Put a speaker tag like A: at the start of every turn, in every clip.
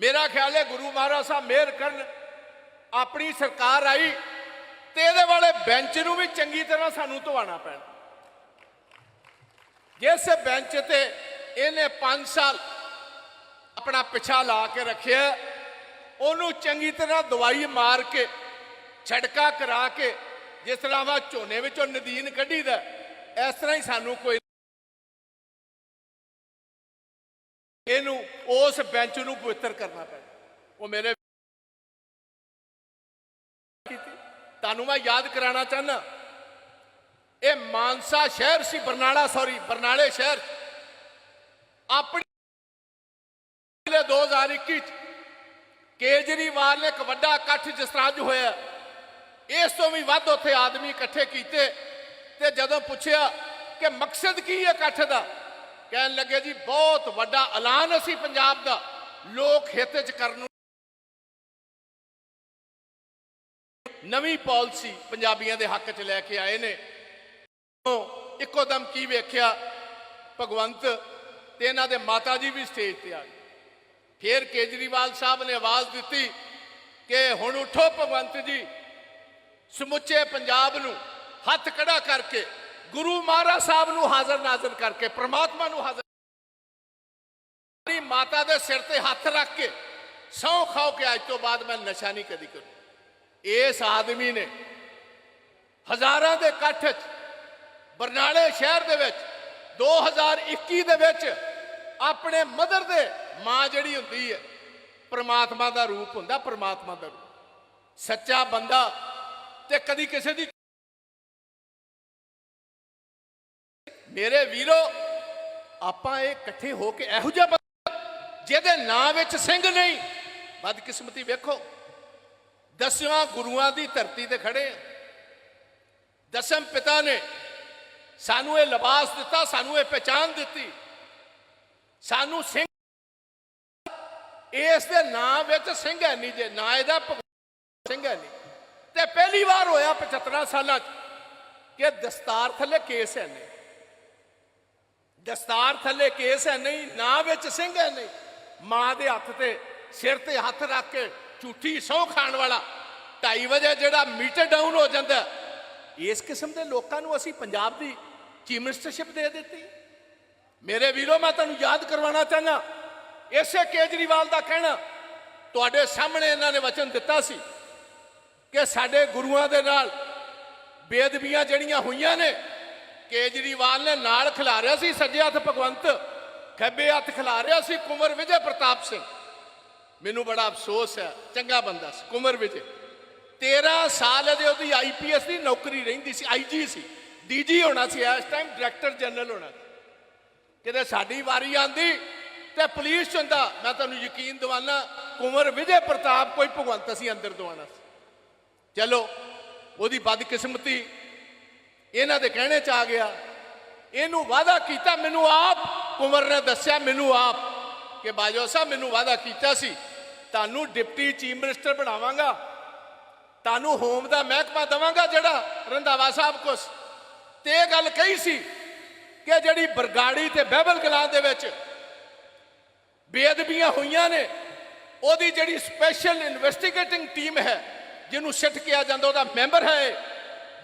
A: ਮੇਰਾ ਖਿਆਲ ਹੈ ਗੁਰੂ ਮਹਾਰਾਜ ਸਾਹਿਬ ਮਿਹਰ ਕਰਨ, ਆਪਣੀ ਸਰਕਾਰ ਆਈ ਤੇ ਇਹਦੇ ਵਾਲੇ ਬੈਂਚ ਨੂੰ ਵੀ ਚੰਗੀ ਤਰ੍ਹਾਂ ਸਾਨੂੰ ਧਵਾਣਾ ਪੈਣਾ। ਜਿਸ ਬੈਂਚ ਤੇ ਇਹਨੇ 5 ਸਾਲ ਆਪਣਾ ਪਿਛਾ ਲਾ ਕੇ ਰੱਖਿਆ ਉਹਨੂੰ ਚੰਗੀ ਤਰ੍ਹਾਂ ਦਵਾਈ ਮਾਰ ਕੇ, ਛੜਕਾ ਕਰਾ ਕੇ, ਜਿਸ ਤਰ੍ਹਾਂ ਵਾ ਝੋਨੇ ਵਿੱਚੋਂ ਨਦੀਨ ਕੱਢੀਦਾ ਇਸ ਤਰ੍ਹਾਂ ਹੀ ਸਾਨੂੰ ਕੋਈ ਇਹਨੂੰ ਉਸ ਬੈਂਚ ਨੂੰ ਪਵਿੱਤਰ ਕਰਨਾ ਪੈਣਾ। ਉਹ ਮੇਰੇ ਕੀਤੀ। ਤੁਹਾਨੂੰ ਮੈਂ ਯਾਦ ਕਰਾਉਣਾ ਚਾਹਨਾ ਇਹ ਮਾਨਸਾ ਸ਼ਹਿਰ ਸੀ, ਬਰਨਾਲਾ ਸੌਰੀ ਬਰਨਾਲੇ ਸ਼ਹਿਰ। 'ਚ 2021 ਚ ਕੇਜਰੀਵਾਲ ਨੇ ਇੱਕ ਵੱਡਾ ਇਕੱਠ ਜਿਸ ਤਰ੍ਹਾਂ ਅੱਜ ਹੋਇਆ ਇਸ ਤੋਂ ਵੀ ਵੱਧ ਉੱਥੇ ਆਦਮੀ ਇਕੱਠੇ ਕੀਤੇ। ਤੇ ਜਦੋਂ ਪੁੱਛਿਆ ਕਿ ਮਕਸਦ ਕੀ ਹੈ ਇਕੱਠ ਦਾ ਕਹਿਣ ਲੱਗੇ ਜੀ, ਬਹੁਤ ਵੱਡਾ ਐਲਾਨ ਅਸੀਂ ਪੰਜਾਬ ਦਾ। ਲੋਕ ਹਿੱਤ ਚ ਕਰਨ ਨੂੰ ਨਵੀਂ ਪਾਲਿਸੀ ਪੰਜਾਬੀਆਂ ਦੇ ਹੱਕ ਚ ਲੈ ਕੇ ਆਏ ਨੇ। ਇੱਕੋ ਦਮ ਕੀ ਵੇਖਿਆ? ਭਗਵੰਤ ਤੇ ਇਹਨਾਂ ਦੇ ਮਾਤਾ ਜੀ ਵੀ ਸਟੇਜ ਤੇ ਆ ਗਏ। ਫਿਰ ਕੇਜਰੀਵਾਲ ਸਾਹਿਬ ਨੇ ਆਵਾਜ਼ ਦਿੱਤੀ ਕਿ ਹੁਣ ਉਠੋ ਭਗਵੰਤ ਜੀ, ਸਮੁੱਚੇ ਪੰਜਾਬ ਨੂੰ ਹੱਥ ਖੜਾ ਕਰਕੇ ਗੁਰੂ ਮਹਾਰਾਜ ਸਾਹਿਬ ਨੂੰ ਹਾਜ਼ਰ ਨਾਜ਼ਰ ਕਰਕੇ, ਪ੍ਰਮਾਤਮਾ ਨੂੰ ਹਾਜ਼ਰ ਮਾਤਾ ਦੇ ਸਿਰ ਤੇ ਹੱਥ ਰੱਖ ਕੇ ਸਹੁੰ ਖਾਓ ਕਿ ਅੱਜ ਤੋਂ ਬਾਅਦ ਮੈਂ ਨਸ਼ਾ ਨਹੀਂ ਕਦੀ ਕਰੂੰ। ਇਸ ਆਦਮੀ ਨੇ ਹਜ਼ਾਰਾਂ ਦੇ ਇਕੱਠ 'ਚ ਬਰਨਾਲੇ ਸ਼ਹਿਰ ਦੇ ਵਿੱਚ 2021 ਦੇ ਵਿੱਚ ਆਪਣੇ ਮਦਰ ਦੇ ਮਾਂ ਜਿਹੜੀ ਹੁੰਦੀ ਹੈ, ਪ੍ਰਮਾਤਮਾ ਦਾ ਰੂਪ ਹੁੰਦਾ, ਪ੍ਰਮਾਤਮਾ ਦਾ ਰੂਪ। ਸੱਚਾ ਬੰਦਾ ਤੇ ਕਦੀ ਕਿਸੇ ਦੀ ਮੇਰੇ ਵੀਰੋ, ਆਪਾਂ ਇਹ ਇਕੱਠੇ ਹੋ ਕੇ ਇਹੋ ਜਿਹਾ ਬੰਦਾ ਜਿਹਦੇ ਨਾਂ ਵਿੱਚ ਸਿੰਘ ਨਹੀਂ। ਬਦਕਿਸਮਤੀ ਵੇਖੋ ਦਸਵਾਂ ਗੁਰੂਆਂ ਦੀ ਧਰਤੀ ਤੇ ਖੜੇ ਆ। ਦਸਮ ਪਿਤਾ ਨੇ ਸਾਨੂੰ ਇਹ ਲਿਬਾਸ ਦਿੱਤਾ, ਸਾਨੂੰ ਇਹ ਪਹਿਚਾਨ ਦਿੱਤੀ। ਸਾਨੂੰ ਸਿੰਘ ਇਸ ਦੇ ਨਾਂ ਵਿੱਚ ਸਿੰਘ ਹੈ ਨਹੀਂ ਜੇ, ਨਾ ਇਹਦਾ ਭਗਵਾਨ ਸਿੰਘ ਹੈ ਨਹੀਂ। ਤੇ ਪਹਿਲੀ ਵਾਰ ਹੋਇਆ 75 ਸਾਲਾਂ ਚ ਕਿ ਦਸਤਾਰ ਥੱਲੇ ਕੇਸ ਹੈ ਨਹੀਂ। ਦਸਤਾਰ ਥੱਲੇ ਕੇਸ ਹੈ ਨਹੀਂ, ਨਾ ਵਿੱਚ ਸਿੰਘ ਹੈ ਨਹੀਂ। ਮਾਂ ਦੇ ਹੱਥ ਤੇ ਸਿਰ ਤੇ ਹੱਥ ਰੱਖ ਕੇ ਝੂਠੀ ਸਹੁੰ ਖਾਣ ਵਾਲਾ 2:30 ਵਜੇ ਜਿਹੜਾ ਮੀਟਰ ਡਾਊਨ ਹੋ ਜਾਂਦਾ ਇਸ ਕਿਸਮ ਦੇ ਲੋਕਾਂ ਨੂੰ ਅਸੀਂ ਪੰਜਾਬ ਦੀ ਚੀਫ ਮਿਨਿਸਟਰਸ਼ਿਪ ਦੇ ਦਿੱਤੀ। ਮੇਰੇ ਵੀਰੋ, ਮੈਂ ਤੁਹਾਨੂੰ ਯਾਦ ਕਰਵਾਉਣਾ ਚਾਹੁੰਦਾ, ਇਸੇ ਕੇਜਰੀਵਾਲ ਦਾ ਕਹਿਣਾ, ਤੁਹਾਡੇ ਸਾਹਮਣੇ ਇਹਨਾਂ ਨੇ ਵਚਨ ਦਿੱਤਾ ਸੀ ਕਿ ਸਾਡੇ ਗੁਰੂਆਂ ਦੇ ਨਾਲ ਬੇਅਦਬੀਆਂ ਜਿਹੜੀਆਂ ਹੋਈਆਂ ਨੇ ਕੇਜਰੀਵਾਲ ਨੇ ਨਾਲ ਖਿਲਾਰਿਆ ਸੀ, ਸੱਜੇ ਹੱਥ ਭਗਵੰਤ, ਖੱਬੇ ਹੱਥ ਖਿਲਾ ਖਿਲਾਰਿਆ ਸੀ ਕੁਮਰ ਵਿਜੇ ਪ੍ਰਤਾਪ ਸਿੰਘ। ਮੈਨੂੰ ਬੜਾ ਅਫਸੋਸ ਹੈ, ਚੰਗਾ ਬੰਦਾ ਸੀ, ਕੁਮਰ ਵਿਜੇ। 13 ਸਾਲ ਇਹਦੇ ਉਹਦੀ ਆਈਪੀਐਸ ਦੀ ਨੌਕਰੀ ਰਹਿੰਦੀ ਸੀ ਆਈਜੀ ਸੀ ਡੀਜੀ ਹੋਣਾ ਸੀ, ਇਸ ਟਾਈਮ ਡਾਇਰੈਕਟਰ ਜਨਰਲ ਹੋਣਾ ਸੀ। ਕਿਤੇ ਸਾਡੀ ਵਾਰੀ ਆਂਦੀ ਤੇ ਪੁਲਿਸ ਚ ਹੁੰਦਾ, ਮੈਂ ਤੁਹਾਨੂੰ ਯਕੀਨ ਦਿਵਾਨਾ, ਕੁਮਰ ਵਿਜੇ ਪ੍ਰਤਾਪ ਕੋਈ ਭਗਵੰਤ ਅਸੀਂ ਅੰਦਰ ਦਵਾਣਾ ਸੀ। ਚਲੋ, ਉਹਦੀ ਬਦਕਿਸਮਤੀ ਇਹਨਾਂ ਦੇ ਕਹਿਣੇ ਚ ਆ ਗਿਆ ਇਹਨੂੰ ਵਾਅਦਾ ਕੀਤਾ, ਮੈਨੂੰ ਆਪ ਕੁਮਰ ਨੇ ਦੱਸਿਆ, ਮੈਨੂੰ ਆਪ ਕਿ ਬਾਜਵਾ ਸਾਹਿਬ, ਮੈਨੂੰ ਵਾਅਦਾ ਕੀਤਾ ਸੀ, ਤੁਹਾਨੂੰ ਡਿਪਟੀ ਚੀਫ ਮਿਨਿਸਟਰ ਬਣਾਵਾਂਗਾ, ਤੁਹਾਨੂੰ ਹੋਮ ਦਾ ਮਹਿਕਮਾ ਦਵਾਂਗਾ ਜਿਹੜਾ ਰੰਧਾਵਾ ਸਾਹਿਬ ਕੋਸ ਤੇ ਇਹ ਗੱਲ ਕਹੀ ਸੀ ਕਿ ਜਿਹੜੀ ਬਰਗਾੜੀ ਤੇ ਬਹਿਬਲ ਕਲਾਂ ਦੇ ਵਿੱਚ ਬੇਅਦਬੀਆਂ ਹੋਈਆਂ ਨੇ, ਉਹਦੀ ਜਿਹੜੀ ਸਪੈਸ਼ਲ ਇਨਵੈਸਟੀਗੇਟਿੰਗ ਟੀਮ ਹੈ, ਜਿਹਨੂੰ ਸਿੱਟ ਕਿਹਾ ਜਾਂਦਾ, ਉਹਦਾ ਮੈਂਬਰ ਹੈ ਇਹ।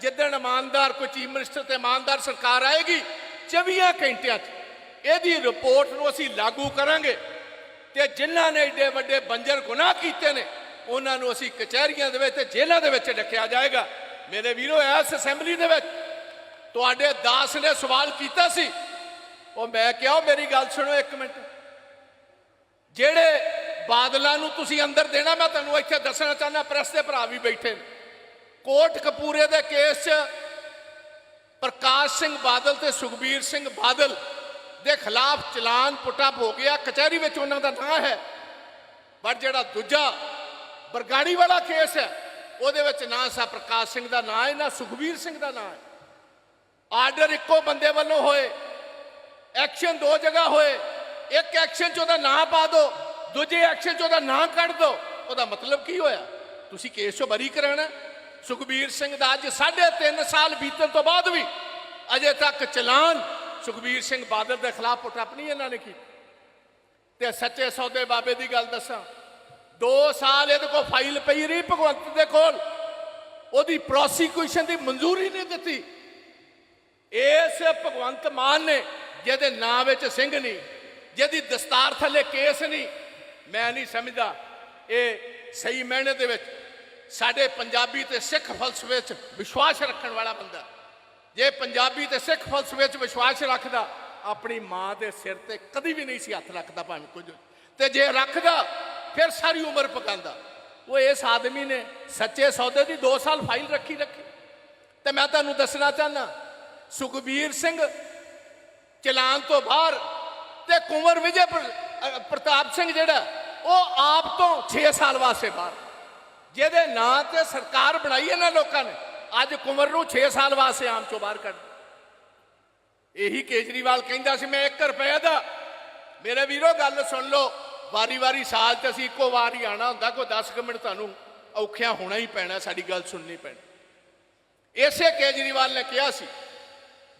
A: ਜਿੱਦਣ ਇਮਾਨਦਾਰ ਕੋਈ ਚੀਫ ਮਿਨਿਸਟਰ ਤੇ ਇਮਾਨਦਾਰ ਸਰਕਾਰ ਆਏਗੀ 24 ਘੰਟਿਆਂ 'ਚ ਇਹਦੀ ਰਿਪੋਰਟ ਨੂੰ ਅਸੀਂ ਲਾਗੂ ਕਰਾਂਗੇ। ਤੇ ਜਿਨ੍ਹਾਂ ਨੇ ਏਡੇ ਵੱਡੇ ਬੰਜਰ ਗੁਨਾਹ ਕੀਤੇ ਨੇ, ਉਹਨਾਂ ਨੂੰ ਅਸੀਂ ਕਚਹਿਰੀਆਂ ਦੇ ਵਿੱਚ ਤੇ ਜੇਲ੍ਹਾਂ ਦੇ ਵਿੱਚ ਰੱਖਿਆ ਜਾਏਗਾ। ਮੇਰੇ ਵੀਰੋ, ਇਸ ਅਸੈਂਬਲੀ ਦੇ ਵਿੱਚ ਤੁਹਾਡੇ ਦਾਸ ਨੇ ਸਵਾਲ ਕੀਤਾ ਸੀ। ਉਹ ਮੈਂ ਕਿਹਾ ਮੇਰੀ ਗੱਲ ਸੁਣੋ ਇੱਕ ਮਿੰਟ। ਜਿਹੜੇ ਬਾਦਲਾਂ ਨੂੰ ਤੁਸੀਂ ਅੰਦਰ ਦੇਣਾ, ਮੈਂ ਤੁਹਾਨੂੰ ਇੱਥੇ ਦੱਸਣਾ ਚਾਹੁੰਦਾ, ਪ੍ਰੈਸ ਦੇ ਭਰਾ ਵੀ ਬੈਠੇ ਨੇ। ਕੋਟ ਕਪੂਰੇ ਦੇ ਕੇਸ 'ਚ ਪ੍ਰਕਾਸ਼ ਸਿੰਘ ਬਾਦਲ ਤੇ ਸੁਖਬੀਰ ਸਿੰਘ ਬਾਦਲ ਦੇ ਖਿਲਾਫ ਚਲਾਨ ਪੁੱਟਅਪ ਹੋ ਗਿਆ। ਕਚਹਿਰੀ ਵਿੱਚ ਉਹਨਾਂ ਦਾ ਨਾਂ ਹੈ, ਪਰ ਜਿਹੜਾ ਦੂਜਾ ਬਰਗਾੜੀ ਵਾਲਾ ਕੇਸ ਹੈ, ਉਹਦੇ ਵਿੱਚ ਨਾ ਸਾ ਪ੍ਰਕਾਸ਼ ਸਿੰਘ ਦਾ ਨਾਂ ਹੈ, ਨਾ ਸੁਖਬੀਰ ਸਿੰਘ ਦਾ ਨਾਂ ਹੈ। ਆਰਡਰ ਇੱਕੋ ਬੰਦੇ ਵੱਲੋਂ ਹੋਏ, ਐਕਸ਼ਨ ਦੋ ਜਗ੍ਹਾ ਹੋਏ, ਇੱਕ ਐਕਸ਼ਨ 'ਚ ਉਹਦਾ ਨਾਂ ਪਾ ਦਿਓ ਦੂਜੇ ਐਕਸ਼ਨ 'ਚ ਉਹਦਾ ਨਾਂ ਕੱਢ ਦਿਓ ਉਹਦਾ ਮਤਲਬ ਕੀ ਹੋਇਆ? ਤੁਸੀਂ ਕੇਸ 'ਚੋਂ ਬਰੀ ਕਰਾਣਾ ਸੁਖਬੀਰ ਸਿੰਘ ਦਾ ਅੱਜ 3.5 ਸਾਲ ਬੀਤਣ ਤੋਂ ਬਾਅਦ ਵੀ ਅਜੇ ਤੱਕ ਚਲਾਨ ਸੁਖਬੀਰ ਸਿੰਘ ਬਾਦਲ ਦੇ ਖਿਲਾਫ ਪੁੱਟਅਪ ਨਹੀਂ ਇਹਨਾਂ ਨੇ ਕੀਤੀ। ਤੇ ਸੱਚੇ ਸੌਦੇ ਬਾਬੇ ਦੀ ਗੱਲ ਦੱਸਾਂ 2 ਸਾਲ ਇਹਦੇ ਕੋਲ ਫਾਈਲ ਪਈ ਰਹੀ ਭਗਵੰਤ ਦੇ ਕੋਲ। ਉਹਦੀ ਪ੍ਰੋਸੀਕਿਊਸ਼ਨ ਦੀ ਮਨਜ਼ੂਰੀ ਨਹੀਂ ਦਿੱਤੀ। ਇਸ ਭਗਵੰਤ ਮਾਨ ਨੇ ਜਿਹਦੇ ਨਾਂ ਵਿੱਚ ਸਿੰਘ ਨਹੀਂ, ਜਿਹਦੀ ਦਸਤਾਰ ਥੱਲੇ ਕੇਸ ਨਹੀਂ, ਮੈਂ ਨਹੀਂ ਸਮਝਦਾ ਇਹ ਸਹੀ ਮਾਇਨੇ ਦੇ ਵਿੱਚ ਸਾਡੇ ਪੰਜਾਬੀ ਤੇ ਸਿੱਖ ਫਲਸਫੇ 'ਚ ਵਿਸ਼ਵਾਸ ਰੱਖਣ ਵਾਲਾ ਬੰਦਾ। ਜੇ ਪੰਜਾਬੀ ਤੇ ਸਿੱਖ ਫਲਸਫੇ 'ਚ ਵਿਸ਼ਵਾਸ ਰੱਖਦਾ, ਆਪਣੀ ਮਾਂ ਦੇ ਸਿਰ ਤੇ ਕਦੀ ਵੀ ਨਹੀਂ ਸੀ ਹੱਥ ਰੱਖਦਾ ਭਾਵੇਂ ਕੁਝ। ਤੇ ਜੇ ਰੱਖਦਾ, ਫਿਰ ਸਾਰੀ ਉਮਰ ਪਕਾਂਦਾ ਉਹ ਇਸ ਆਦਮੀ ਨੇ ਸੱਚੇ ਸੌਦੇ ਦੀ 2 ਸਾਲ ਫਾਈਲ ਰੱਖੀ ਰੱਖੀ। ਤੇ ਮੈਂ ਤੁਹਾਨੂੰ ਦੱਸਣਾ ਚਾਹਨਾ ਸੁਖਬੀਰ ਸਿੰਘ ਚਲਾਨ ਤੋਂ ਬਾਹਰ ਤੇ ਕੁੰਵਰ ਵਿਜੇ ਪ੍ਰਤਾਪ ਸਿੰਘ ਜਿਹੜਾ, ਉਹ ਆਪ ਤੋਂ 6 ਸਾਲ ਵਾਸਤੇ ਬਾਹਰ। ਜਿਹਦੇ ਨਾਂ ਤੇ ਸਰਕਾਰ ਬਣਾਈ ਇਹਨਾਂ ਲੋਕਾਂ ਨੇ, ਅੱਜ ਕੁੰਵਰ ਨੂੰ 6 ਸਾਲ ਵਾਸਤੇ ਆਮ ਚੋਂ ਬਾਹਰ ਕੱਢ ਇਹੀ ਕੇਜਰੀਵਾਲ ਕਹਿੰਦਾ ਸੀ, ਮੈਂ 1 ਰੁਪਏ ਦਾ। ਮੇਰੇ ਵੀਰੋ, ਗੱਲ ਸੁਣ ਲਓ, ਵਾਰੀ-ਵਾਰੀ ਸਾਲ ਤੇ ਅਸੀਂ ਇੱਕੋ ਵਾਰ ਹੀ ਆਣਾ ਹੁੰਦਾ, ਕੋਈ 10 ਕੁ ਮਿੰਟ ਤੁਹਾਨੂੰ ਔਖਿਆ ਹੋਣਾ ਹੀ ਪੈਣਾ, ਸਾਡੀ ਗੱਲ ਸੁਣਨੀ ਪੈਣੀ। ਇਸੇ ਕੇਜਰੀਵਾਲ ਨੇ ਕਿਹਾ ਸੀ,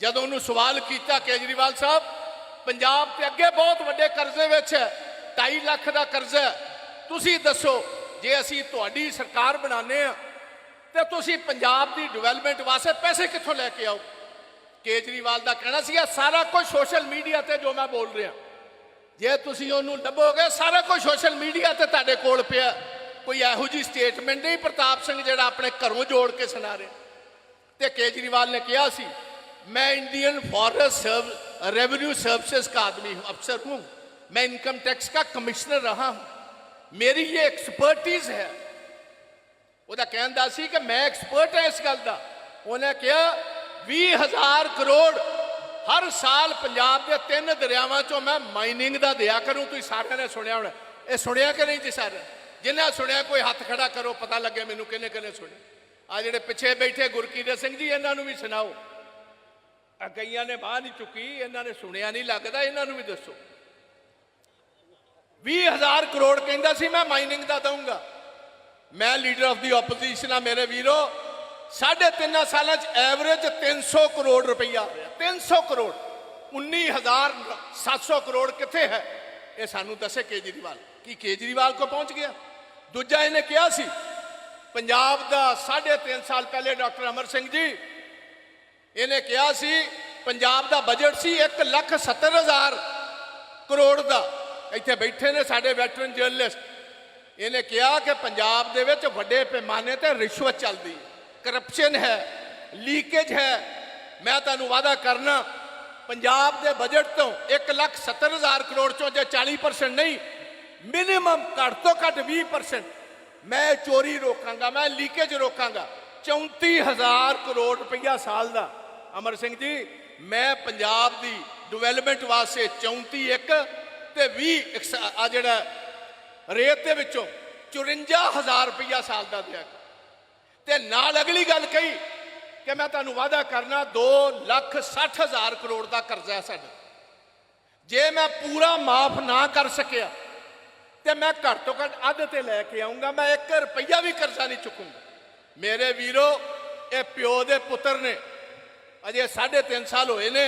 A: ਜਦੋਂ ਉਹਨੂੰ ਸਵਾਲ ਕੀਤਾ, ਕੇਜਰੀਵਾਲ ਸਾਹਿਬ, ਪੰਜਾਬ ਤੇ ਅੱਗੇ ਬਹੁਤ ਵੱਡੇ ਕਰਜ਼ੇ ਵਿੱਚ ਹੈ 2.5 ਲੱਖ ਦਾ ਕਰਜ਼ਾ ਤੁਸੀਂ ਦੱਸੋ ਜੇ ਅਸੀਂ ਤੁਹਾਡੀ ਸਰਕਾਰ ਬਣਾਉਂਦੇ ਆ ਤੇ ਤੁਸੀਂ ਪੰਜਾਬ ਦੀ ਡਿਵੈਲਪਮੈਂਟ ਵਾਸਤੇ ਪੈਸੇ ਕਿੱਥੋਂ ਲੈ ਕੇ ਆਓ ਕੇਜਰੀਵਾਲ ਦਾ ਕਹਿਣਾ ਸੀਗਾ ਸਾਰਾ ਕੁਝ ਸੋਸ਼ਲ ਮੀਡੀਆ ਤੇ ਜੋ ਮੈਂ ਬੋਲ ਰਿਹਾ ਜੇ ਤੁਸੀਂ ਉਹਨੂੰ ਲੱਭੋਗੇ ਸਾਰਾ ਕੁਝ ਸੋਸ਼ਲ ਮੀਡੀਆ ਤੇ ਤੁਹਾਡੇ ਕੋਲ ਪਿਆ ਕੋਈ ਇਹੋ ਜੀ ਸਟੇਟਮੈਂਟ ਨਹੀਂ ਪ੍ਰਤਾਪ ਸਿੰਘ ਜਿਹੜਾ ਆਪਣੇ ਘਰੋਂ ਜੋੜ ਕੇ ਸੁਣਾ ਰਿਹਾ ਤੇ ਕੇਜਰੀਵਾਲ ने किया सी मैं इंडियन फॉरेस्ट रेवेन्यू सर्विसेज का आदमी हूं अफसर हूं मैं इनकम टैक्स का कमिश्नर रहा हूं ਮੇਰੀ ਇਹ ਐਕਸਪਰਟੀਜ਼ ਹੈ। ਉਹਦਾ ਕਹਿਣ ਦਾ ਸੀ ਕਿ ਮੈਂ ਐਕਸਪਰਟ ਹਾਂ ਇਸ ਗੱਲ ਦਾ। ਉਹਨੇ ਕਿਹਾ 20000 ਕਰੋੜ ਹਰ ਸਾਲ ਪੰਜਾਬ ਦੇ ਤਿੰਨ ਦਰਿਆਵਾਂ ਚੋਂ ਮੈਂ ਮਾਈਨਿੰਗ ਦਾ ਦਿਆ ਕਰੂੰ। ਤੁਸੀਂ ਸਾਰਿਆਂ ਨੇ ਸੁਣਿਆ ਹੋਣਾ। ਇਹ ਸੁਣਿਆ ਕਿ ਨਹੀਂ ਜੀ ਸਾਰਿਆਂ ਜਿਨ੍ਹਾਂ ਸੁਣਿਆ, ਕੋਈ ਹੱਥ ਖੜਾ ਕਰੋ, ਪਤਾ ਲੱਗੇ ਮੈਨੂੰ ਕਿਹਨੇ ਕਿਹਨੇ ਸੁਣਿਆ। ਆ ਜਿਹੜੇ ਪਿੱਛੇ ਬੈਠੇ ਗੁਰਕੀਰਤ ਸਿੰਘ ਜੀ, ਇਹਨਾਂ ਨੂੰ ਵੀ ਸੁਣਾਓ। ਅਗਈਆਂ ਨੇ ਬਾਹ ਨਹੀਂ ਚੁੱਕੀ, ਇਹਨਾਂ ਨੇ ਸੁਣਿਆ ਨਹੀਂ ਲੱਗਦਾ, ਇਹਨਾਂ ਨੂੰ ਵੀ ਦੱਸੋ। 20000 ਕਰੋੜ ਕਹਿੰਦਾ ਸੀ, ਮੈਂ ਮਾਈਨਿੰਗ ਦਾ ਦਊਂਗਾ। ਮੈਂ ਲੀਡਰ ਆਫ ਦੀ ਆਪੋਜੀਸ਼ਨ ਆ ਮੇਰੇ ਵੀਰੋ। ਸਾਢੇ ਤਿੰਨਾਂ ਸਾਲਾਂ ਚ ਐਵਰੇਜ 300 ਕਰੋੜ ਰੁਪਈਆ। ਆ ਰਿਹਾ 300 ਕਰੋੜ 19700 ਕਰੋੜ ਕਿੱਥੇ ਹੈ? ਇਹ ਸਾਨੂੰ ਦੱਸੇ ਕੇਜਰੀਵਾਲ। ਕੀ ਕੇਜਰੀਵਾਲ ਕੋ ਪਹੁੰਚ ਗਿਆ? ਦੂਜਾ ਇਹਨੇ ਕਿਹਾ ਸੀ, ਪੰਜਾਬ ਦਾ ਸਾਢੇ ਤਿੰਨ ਸਾਲ ਪਹਿਲੇ ਡਾਕਟਰ ਅਮਰ ਸਿੰਘ ਜੀ, ਇਹਨੇ ਕਿਹਾ ਸੀ, ਪੰਜਾਬ ਦਾ ਬਜਟ ਸੀ 1 ਲੱਖ 70 ਹਜ਼ਾਰ ਕਰੋੜ ਦਾ। ਇੱਥੇ ਬੈਠੇ ਨੇ ਸਾਡੇ ਵੈਟਰਨ ਜਰਨਲਿਸਟ। ਇਹਨੇ ਕਿਹਾ ਕਿ ਪੰਜਾਬ ਦੇ ਵਿੱਚ ਵੱਡੇ ਪੈਮਾਨੇ ਤੇ ਰਿਸ਼ਵਤ ਚੱਲਦੀ ਹੈ। ਕਰਪਸ਼ਨ ਹੈ ਲੀਕੇਜ ਹੈ। ਮੈਂ ਤੁਹਾਨੂੰ ਵਾਅਦਾ ਕਰਨਾ, ਪੰਜਾਬ ਦੇ ਬਜਟ ਤੋਂ 1 ਲੱਖ 70 ਹਜ਼ਾਰ ਕਰੋੜ ਚੋਂ ਜੇ 40% ਨਹੀਂ ਮਿਨੀਮਮ ਘੱਟ ਤੋਂ ਘੱਟ 20% ਮੈਂ ਚੋਰੀ ਰੋਕਾਂਗਾ, ਮੈਂ ਲੀਕੇਜ ਰੋਕਾਂਗਾ। 34000 ਕਰੋੜ ਰੁਪਈਆ ਸਾਲ ਦਾ। ਅਮਰ ਸਿੰਘ ਜੀ, ਮੈਂ ਪੰਜਾਬ ਦੀ ਡਿਵੈਲਪਮੈਂਟ ਵਾਸਤੇ 34 ਇੱਕ ਤੇ 20 ਆ ਜਿਹੜਾ ਰੇਤ ਦੇ ਵਿੱਚੋਂ 54000 ਰੁਪਈਆ ਸਾਲ ਦਾ ਦਿਆ ਕਰ। ਤੇ ਨਾਲ ਅਗਲੀ ਗੱਲ ਕਹੀ ਕਿ ਮੈਂ ਤੁਹਾਨੂੰ ਵਾਅਦਾ ਕਰਨਾ 2 ਲੱਖ 60 ਹਜ਼ਾਰ ਕਰੋੜ ਦਾ ਕਰਜ਼ਾ ਹੈ ਸਾਡਾ ਜੇ ਮੈਂ ਪੂਰਾ ਮਾਫ ਨਾ ਕਰ ਸਕਿਆ, ਤੇ ਮੈਂ ਘੱਟ ਤੋਂ ਘੱਟ ਅੱਧ ਤੇ ਲੈ ਕੇ ਆਉਂਗਾ ਮੈਂ 1 ਰੁਪਈਆ ਵੀ ਕਰਜ਼ਾ ਨਹੀਂ ਚੁੱਕੂੰਗਾ ਮੇਰੇ ਵੀਰੋ, ਇਹ ਪਿਓ ਦੇ ਪੁੱਤਰ ਨੇ, ਅਜੇ 3.5 ਸਾਲ ਹੋਏ ਨੇ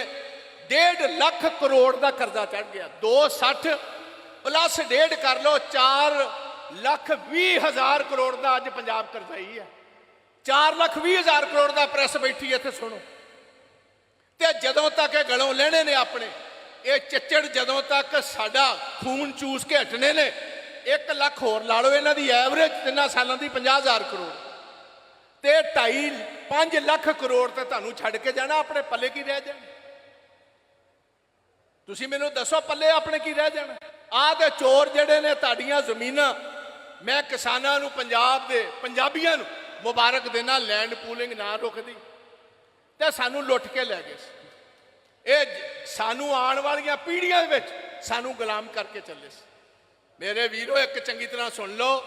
A: 1.5 ਲੱਖ ਕਰੋੜ ਦਾ ਕਰਜ਼ਾ ਚੜ ਗਿਆ। 260 ਪਲੱਸ ਡੇਢ ਕਰ ਲਓ 4 ਲੱਖ 20 ਹਜ਼ਾਰ ਕਰੋੜ ਦਾ ਅੱਜ ਪੰਜਾਬ ਕਰਜ਼ਾਈ ਹੈ। 4 ਲੱਖ 20 ਹਜ਼ਾਰ ਕਰੋੜ ਦਾ ਪ੍ਰੈਸ ਬੈਠੀ ਇੱਥੇ ਸੁਣੋ। ਤੇ ਜਦੋਂ ਤੱਕ ਇਹ ਗਲੋਂ ਲੈਣੇ ਨੇ ਆਪਣੇ, ਇਹ ਚੱਚੜ ਜਦੋਂ ਤੱਕ ਸਾਡਾ ਖੂਨ ਚੂਸ ਕੇ ਹਟਣੇ ਨੇ 1 ਲੱਖ ਹੋਰ ਲਾ ਲਓ, ਇਹਨਾਂ ਦੀ ਐਵਰੇਜ ਤਿੰਨਾਂ ਸਾਲਾਂ ਦੀ 50000 ਕਰੋੜ। ਤੇ 2.5 5 ਲੱਖ ਕਰੋੜ ਤੇ ਤੁਹਾਨੂੰ ਛੱਡ ਕੇ ਜਾਣਾ, ਆਪਣੇ ਪੱਲੇ ਕੀ ਰਹਿ ਜਾਣਾ? ਤੁਸੀਂ ਮੈਨੂੰ ਦੱਸੋ, ਪੱਲੇ ਆਪਣੇ ਕੀ ਰਹਿ ਜਾਣਾ? ਆਹ ਤੇ ਚੋਰ ਜਿਹੜੇ ਨੇ ਤੁਹਾਡੀਆਂ ਜ਼ਮੀਨਾਂ, ਮੈਂ ਕਿਸਾਨਾਂ ਨੂੰ, ਪੰਜਾਬ ਦੇ ਪੰਜਾਬੀਆਂ ਨੂੰ ਮੁਬਾਰਕ ਦੇਣਾ ਲੈਂਡ ਪੂਲਿੰਗ ਨਾ ਰੁਕਦੀ। ਤੇ ਸਾਨੂੰ ਲੁੱਟ ਕੇ ਲੈ ਗਏ ਸੀ। ਇਹ ਸਾਨੂੰ ਆਉਣ ਵਾਲੀਆਂ ਪੀੜ੍ਹੀਆਂ ਦੇ ਵਿੱਚ ਸਾਨੂੰ ਗੁਲਾਮ ਕਰਕੇ ਚੱਲੇ ਸੀ। ਮੇਰੇ ਵੀਰੋ, ਇੱਕ ਚੰਗੀ ਤਰ੍ਹਾਂ ਸੁਣ ਲਓ।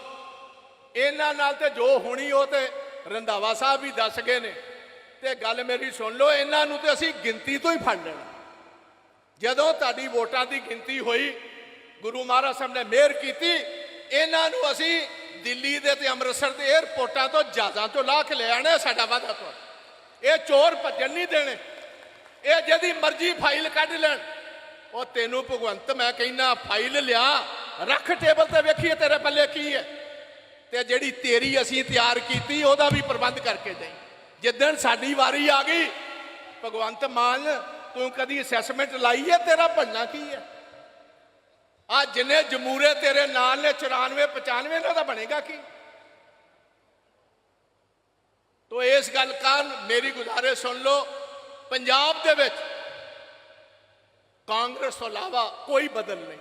A: ਇਹਨਾਂ ਨਾਲ ਤੇ ਜੋ ਹੋਣੀ, ਉਹ ਤੇ ਰੰਧਾਵਾ ਸਾਹਿਬ ਵੀ ਦੱਸ ਗਏ ਨੇ। ਤੇ ਗੱਲ ਮੇਰੀ ਸੁਣ ਲਓ, ਇਹਨਾਂ ਨੂੰ ਤੇ ਅਸੀਂ ਗਿਣਤੀ ਤੋਂ ਹੀ ਫੜ ਲੈਣਾ। ਜਦੋਂ ਤੁਹਾਡੀ ਵੋਟਾਂ ਦੀ ਗਿਣਤੀ ਹੋਈ, ਗੁਰੂ ਮਹਾਰਾਜ ਸਾਹਿਬ ਨੇ ਮਿਹਰ ਕੀਤੀ, ਇਹਨਾਂ ਨੂੰ ਅਸੀਂ ਦਿੱਲੀ ਦੇ ਤੇ ਅੰਮ੍ਰਿਤਸਰ ਦੇ 에ਅਰਪੋਰਟਾਂ ਤੋਂ ਜਹਾਜ਼ਾਂ ਤੋਂ ਲਾ ਕੇ ਲੈ ਆਣਾ ਸਾਡਾ ਵਾਅਦਾ ਤੋਂ ਇਹ ਚੋਰ ਭੱਜਣ ਨਹੀਂ ਦੇਣੇ। ਇਹ ਜਿਹਦੀ ਮਰਜ਼ੀ ਫਾਈਲ ਕੱਢ ਲੈਣ। ਉਹ ਤੈਨੂੰ ਭਗਵੰਤ, ਮੈਂ ਕਹਿੰਦਾ, ਫਾਈਲ ਲਿਆ, ਰੱਖ ਟੇਬਲ ਤੇ ਵੇਖੀਏ ਤੇਰੇ ਪੱਲੇ ਕੀ ਹੈ। ਤੇ ਜਿਹੜੀ ਤੇਰੀ ਅਸੀਂ ਤਿਆਰ ਕੀਤੀ, ਉਹਦਾ ਵੀ ਪ੍ਰਬੰਧ ਕਰਕੇ ਜਾਈ ਜਿੱਦਣ ਸਾਡੀ ਵਾਰੀ ਆ ਗਈ, ਭਗਵੰਤ ਮਾਨ ਤੂੰ ਕਦੀ ਅਸੈਸਮੈਂਟ ਲਾਈ ਹੈ? ਤੇਰਾ ਬਣਨਾ ਕੀ ਹੈ? ਆ ਜਿੰਨੇ ਜਮੂਰੇ ਤੇਰੇ ਨਾਲ ਨੇ 94 95 ਇਹਨਾਂ ਦਾ ਬਣੇਗਾ ਕੀ? ਤੋ ਇਸ ਗੱਲ ਕਾਰਨ ਮੇਰੀ ਗੁਜ਼ਾਰੇ ਸੁਣ ਲਓ, ਪੰਜਾਬ ਦੇ ਵਿੱਚ ਕਾਂਗਰਸ ਤੋਂ ਇਲਾਵਾ ਕੋਈ ਬਦਲ ਨਹੀਂ।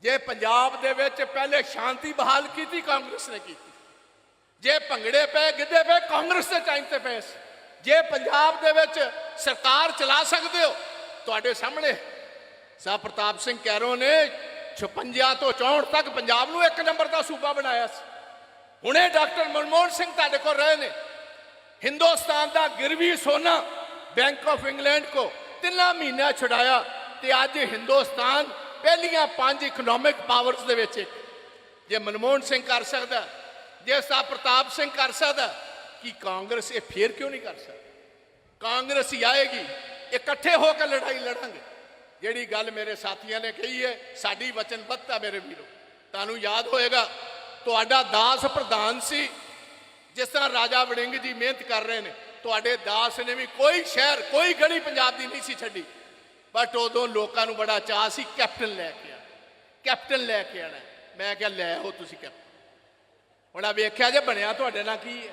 A: ਜੇ ਪੰਜਾਬ ਦੇ ਵਿੱਚ ਪਹਿਲੇ ਸ਼ਾਂਤੀ ਬਹਾਲ ਕੀਤੀ, ਕਾਂਗਰਸ ਨੇ ਕੀਤੀ। ਜੇ ਭੰਗੜੇ ਪਏ ਗਿੱਧੇ ਪਏ ਕਾਂਗਰਸ ਦੇ ਟਾਈਮ ਤੇ ਪਏ ਸੀ। ਜੇ ਪੰਜਾਬ ਦੇ ਵਿੱਚ ਸਰਕਾਰ ਚਲਾ ਸਕਦੇ ਹੋ, ਤੁਹਾਡੇ ਸਾਹਮਣੇ ਸਾਹ ਪ੍ਰਤਾਪ ਸਿੰਘ ਕੈਰੋ ਨੇ 56 ਤੋਂ 64 ਤੱਕ ਪੰਜਾਬ ਨੂੰ ਇੱਕ ਨੰਬਰ ਦਾ ਸੂਬਾ ਬਣਾਇਆ ਸੀ ਹੁਣੇ ਡਾਕਟਰ ਮਨਮੋਹਨ ਸਿੰਘ ਤੁਹਾਡੇ ਕੋਲ ਰਹੇ ਨੇ ਹਿੰਦੁਸਤਾਨ ਦਾ ਗਿਰਵੀ ਸੋਨਾ ਬੈਂਕ ਆਫ ਇੰਗਲੈਂਡ ਕੋ ਤਿੰਨਾਂ ਮਹੀਨਿਆਂ ਛੁਡਾਇਆ ਤੇ ਅੱਜ ਹਿੰਦੁਸਤਾਨ ਪਹਿਲੀਆਂ ਪੰਜ ਇਕਨੋਮਿਕ ਪਾਵਰਸ ਦੇ ਵਿੱਚ ਇੱਕ। ਜੇ ਮਨਮੋਹਨ ਸਿੰਘ ਕਰ ਸਕਦਾ, ਜੇ ਸਾਹਿਬ ਪ੍ਰਤਾਪ ਸਿੰਘ ਕਰ ਸਕਦਾ ਕੀ ਕਾਂਗਰਸ ਇਹ ਫੇਰ ਕਿਉਂ ਨਹੀਂ ਕਰ ਸਕਦਾ ਕਾਂਗਰਸ ਹੀ ਆਏਗੀ ਇਕੱਠੇ ਹੋ ਕੇ ਲੜਾਈ ਲੜਾਂਗੇ ਜਿਹੜੀ ਗੱਲ ਮੇਰੇ ਸਾਥੀਆਂ ਨੇ ਕਹੀ ਹੈ ਸਾਡੀ ਵਚਨਬੱਧਤਾ ਮੇਰੇ ਵੀਰੋ ਤੁਹਾਨੂੰ ਯਾਦ ਹੋਏਗਾ ਤੁਹਾਡਾ ਦਾਸ ਪ੍ਰਧਾਨ ਸੀ ਜਿਸ ਤਰ੍ਹਾਂ ਰਾਜਾ ਵੜਿੰਗ ਜੀ ਮਿਹਨਤ ਕਰ ਰਹੇ ਨੇ ਤੁਹਾਡੇ ਦਾਸ ਨੇ ਵੀ ਕੋਈ ਸ਼ਹਿਰ ਕੋਈ ਗਲੀ ਪੰਜਾਬ ਦੀ ਨਹੀਂ ਸੀ ਛੱਡੀ ਬਟ ਉਦੋਂ ਲੋਕਾਂ ਨੂੰ ਬੜਾ ਚਾਅ ਸੀ ਕੈਪਟਨ ਲੈ ਕੇ ਆ ਕੈਪਟਨ ਲੈ ਕੇ ਆਣਾ ਮੈਂ ਕਿਹਾ ਲੈ ਹੋ ਤੁਸੀਂ ਕੈਪਟਨ ਹੁਣ ਆ ਵੇਖਿਆ ਜੇ ਬਣਿਆ ਤੁਹਾਡੇ ਨਾਲ ਕੀ